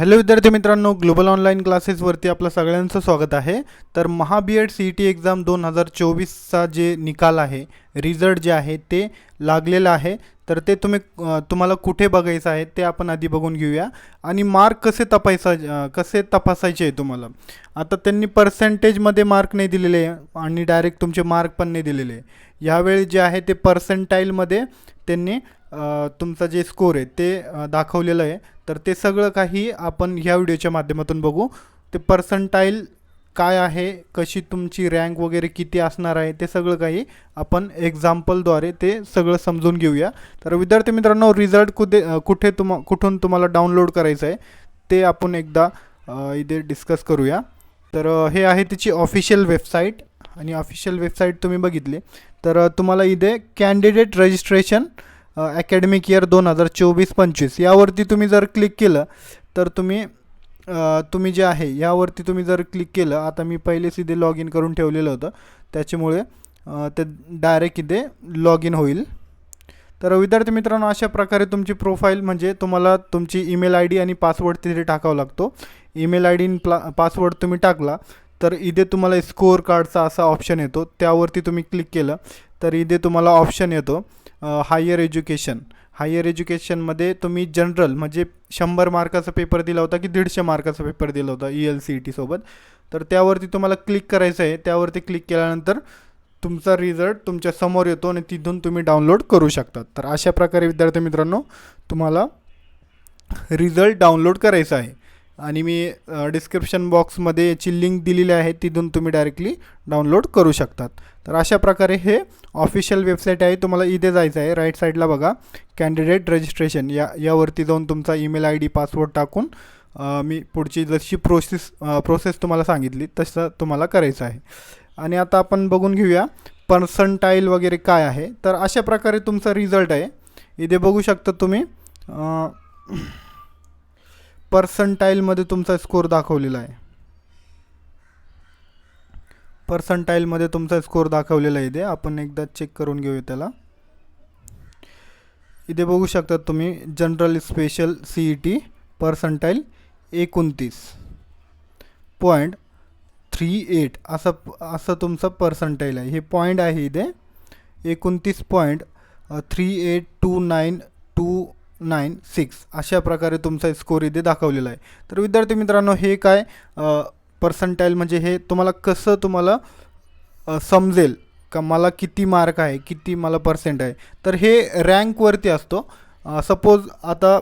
Hello विद्यार्थी मित्रांनो global online क्लासेसवरती आपलं सगळ्यांचं स्वागत आहे. तर Maha B Ed C E T exam दोन हजार चोवीसचा जे निकाल आहे रिझल्ट जे आहे ते लागलेलं आहे. तर ते तुम्ही तुम्हाला कुठे बघायचं आहे ते आपण आधी बघून घेऊया. आणि मार्क कसे तपासा कसे तपासायचे आहे तुम्हाला? आता त्यांनी पर्सेंटेजमध्ये मार्क नाही दिलेले आहे आणि डायरेक्ट तुमचे मार्क पण नाही दिलेले. आहे यावेळी जे आहे ते पर्सेंटाईलमध्ये त्यांनी तुमचा जे स्कोर आहे ते दाखवलेलं आहे. तर ते सगळं काही आपण ह्या व्हिडिओच्या माध्यमातून बघू. ते पर्संटाईल काय आहे कशी तुमची रँक वगैरे किती असणार आहे ते सगळं काही आपण एक्झाम्पलद्वारे ते सगळं समजून घेऊया. तर विद्यार्थी मित्रांनो रिझल्ट कुठे कुठे तुम कुठून तुम्हाला डाउनलोड करायचं आहे ते आपण एकदा इथे डिस्कस करूया. तर हे आहे तिची ऑफिशियल वेबसाईट आणि ऑफिशियल वेबसाईट तुम्ही बघितली. तर तुम्हाला इथे कॅन्डिडेट रजिस्ट्रेशन अकॅडमिक इयर दोन हजार चोवीस पंचवीस यावरती तुम्ही जर क्लिक केलं तर तुम्ही तुम्ही जे आहे यावरती तुम्ही जर क्लिक केलं आता मी पहिलेच इथे लॉग इन करून ठेवलेलं होतं. त्याच्यामुळे ते डायरेक्ट इथे लॉग इन होईल. तर विद्यार्थी मित्रांनो अशा प्रकारे तुमची प्रोफाईल म्हणजे तुम्हाला तुमची ईमेल आय डी आणि पासवर्ड तिथे टाकावा लागतो. Email I D plus password तुम्ही टाकला तर इथे तुम्हाला स्कोअर कार्डचा असा ऑप्शन येतो. त्यावरती तुम्ही क्लिक केलं तर इथे तुम्हाला ऑप्शन येतो. हायर एज्युकेशन हायर एज्युकेशनमध्ये तुम्ही जनरल म्हणजे शंभर मार्काचा पेपर दिला होता की दीडशे मार्काचा पेपर दिला होता ई एल सी ई टीसोबत तर त्यावरती तुम्हाला क्लिक करायचं आहे. त्यावरती क्लिक केल्यानंतर तुमचा रिझल्ट तुमच्यासमोर येतो आणि तिथून तुम्ही डाउनलोड करू शकता. तर अशा प्रकारे विद्यार्थी मित्रांनो तुम्हाला रिझल्ट डाउनलोड करायचा आहे. आणि मी डिस्क्रिप्शन बॉक्समध्ये याची लिंक दिलेली आहे. तिथून तुम्ही डायरेक्टली डाउनलोड करू शकतात. तर अशा प्रकारे हे ऑफिशियल वेबसाईट आहे. तुम्हाला इथे जायचं आहे. राईट साईडला बघा. कॅन्डिडेट रजिस्ट्रेशन या यावरती जाऊन तुमचा ईमेल आय डी पासवर्ड टाकून मी पुढची जशी प्रोसेस प्रोसेस तुम्हाला सांगितली तसं तुम्हाला करायचं आहे. आणि आता आपण बघून घेऊया पर्संटाईल वगैरे काय आहे. तर अशा प्रकारे तुमचा रिझल्ट आहे. इथे बघू शकता तुम्ही पर्संटाईलमध्ये तुमचा स्कोर दाखवलेला आहे. पर्संटाईलमध्ये तुमचा स्कोर दाखवलेला आहे इथे. आपण एकदा चेक करून घेऊया त्याला. इथे बघू शकता तुम्ही general special C E T percentile एकोणतीस. पॉईंट थ्री एट असं असं तुमचं पर्संटाईल आहे. हे पॉईंट आहे इथे. एकोणतीस point three eight two nine two nine six अशा प्रकारे तुमचा स्कोर इथे दाखवलेला आहे. तर विद्यार्थी मित्रांनो हे काय पर्संटाईल म्हणजे हे तुम्हाला कसं तुम्हाला समजेल का मला किती मार्क आहे किती मला पर्सेंट आहे. तर हे रँकवरती असतो. सपोज आता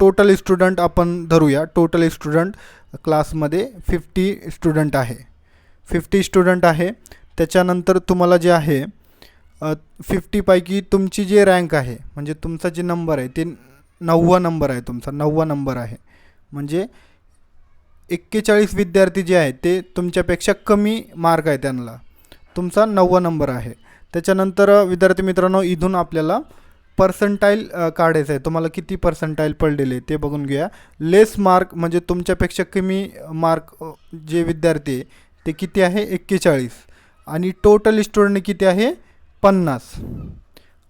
टोटल स्टुडंट आपण धरूया. टोटल स्टुडंट क्लासमध्ये फिफ्टी स्टुडंट आहे. फिफ्टी स्टुडंट आहे. त्याच्यानंतर तुम्हाला जे आहे फिफ्टीपैकी तुमची जी रँक आहे म्हणजे तुमचा जे नंबर आहे ते नववा नंबर आहे तुमचा नववा नंबर आहे. म्हणजे एक्केचाळीस विद्यार्थी जे आहेत ते तुमच्यापेक्षा कमी मार्क आहे त्यांना. तुमचा नववा नंबर आहे. त्याच्यानंतर विद्यार्थी मित्रांनो इथून आपल्याला पर्संटाईल काढायचं आहे. तुम्हाला किती पर्संटाईल पडलेले ते बघून घ्या लेस मार्क म्हणजे तुमच्यापेक्षा कमी मार्क जे विद्यार्थी आहे ते किती आहे? एक्केचाळीस. आणि टोटल स्टुडंट किती आहे? पन्नास.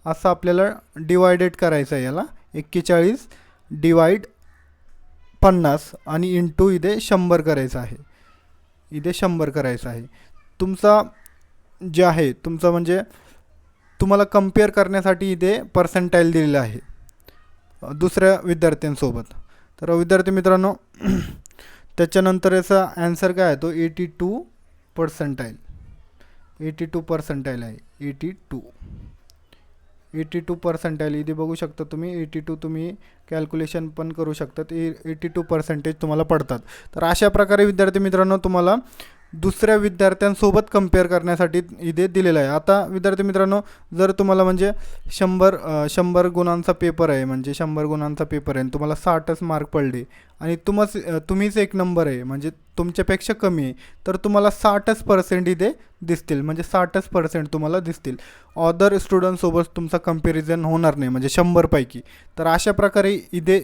असं आपल्याला डिवायडेड करायचं आहे याला. एक्केचाळीस डिवाईड पन्नास आणि इंटू इथे शंभर करायचं आहे. इथे शंभर करायचं आहे. तुमचा जे आहे तुमचं म्हणजे तुम्हाला कंपेअर करण्यासाठी इथे पर्सेंटाईल दिलेलं आहे. दुसऱ्या विद्यार्थ्यांसोबत. तर विद्यार्थी मित्रांनो त्याच्यानंतर याचा ॲन्सर काय आहे? तो eighty two percentile eighty two percentile आहे. Eighty two eighty two percentile. इथे बघू शकता तुम्ही एटी टू तुम्ही कॅल्क्युलेशन पण करू शकतात. ए एटी टू पर्सेंटेज तुम्हाला पडतात. तर अशा प्रकारे विद्यार्थी मित्रांनो तुम्हाला दुसऱ्या विद्यार्थ्यांसोबत कंपेअर करण्यासाठी इथे दिलेलं आहे. आता विद्यार्थी मित्रांनो जर तुम्हाला म्हणजे शंभर शंभर गुणांचा पेपर आहे म्हणजे शंभर गुणांचा पेपर आहे आणि तुम्हाला साठच मार्क पडले आणि तुम्हाच तुम्हीच एक नंबर आहे म्हणजे तुमच्यापेक्षा कमी आहे तर तुम्हाला साठच पर्सेंट इथे दिसतील म्हणजे साठच पर्सेंट तुम्हाला दिसतील. ऑदर स्टुडंटसोबत तुमचा कंपॅरिझन होणार नाही म्हणजे शंभरपैकी तर अशा प्रकारे इथे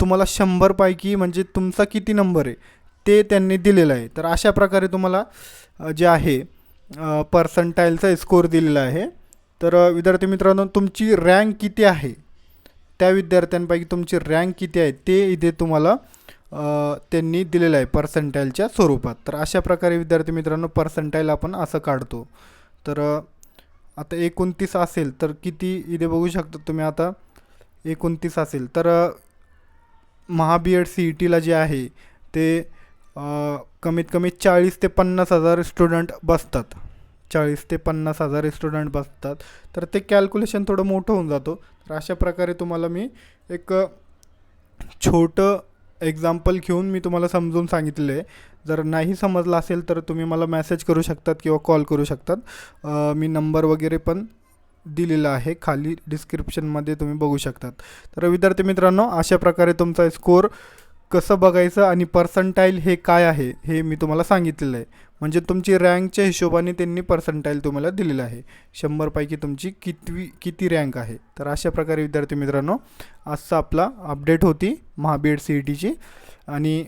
तुम्हाला शंभरपैकी म्हणजे तुमचा किती नंबर आहे ते त्यांनी दिलेलं आहे. तर अशा प्रकारे तुम्हाला जे आहे पर्संटाईलचा स्कोर दिलेला आहे. तर विद्यार्थी मित्रांनो तुमची रँक किती आहे? त्या विद्यार्थ्यांपैकी तुमची रँक किती आहे? ते इथे तुम्हाला त्यांनी दिलेलं आहे पर्सेंटाईलच्या स्वरूपात. तर अशा प्रकारे विद्यार्थी मित्रांनो पर्सेंटाईल आपण असं काढतो. तर आता एकोणतीस असेल तर किती इथे बघू शकता तुम्ही आता? एकोणतीस असेल. तर महाबीएड सी ई टीला जे आहे ते कमीत कमी चाळीस ते पन्नास हजार स्टुडंट बसतात. चाळीस ते पन्नास हजार स्टुडंट बसतात. तर ते कॅल्क्युलेशन थोडं मोठं होऊन जातो. तर अशा प्रकारे तुम्हाला मी एक छोटं एक्झाम्पल घेऊन मी तुम्हाला समजून सांगितलं. आहे जर नाही समजलं असेल तर तुम्ही मला मेसेज करू शकतात किंवा कॉल करू शकतात. मी नंबर वगैरे पण दिलेला आहे. खाली डिस्क्रिप्शनमध्ये तुम्ही बघू शकतात. तर विद्यार्थी मित्रांनो अशा प्रकारे तुमचा स्कोर कसं बघायचं आणि पर्संटाईल हे काय आहे हे मी तुम्हाला सांगितलेलं आहे. म्हणजे तुमची रँकच्या हिशोबाने त्यांनी पर्संटाईल तुम्हाला दिलेलं आहे. शंभरपैकी तुमची कितवी किती रँक आहे? तर अशा प्रकारे विद्यार्थी मित्रांनो आजचा आपला अपडेट होती महाबीएड सी ई टीची आणि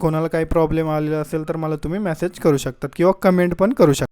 कोणाला काही प्रॉब्लेम आलेला असेल तर मला तुम्ही मेसेज करू शकतात किंवा कमेंट पण करू शकता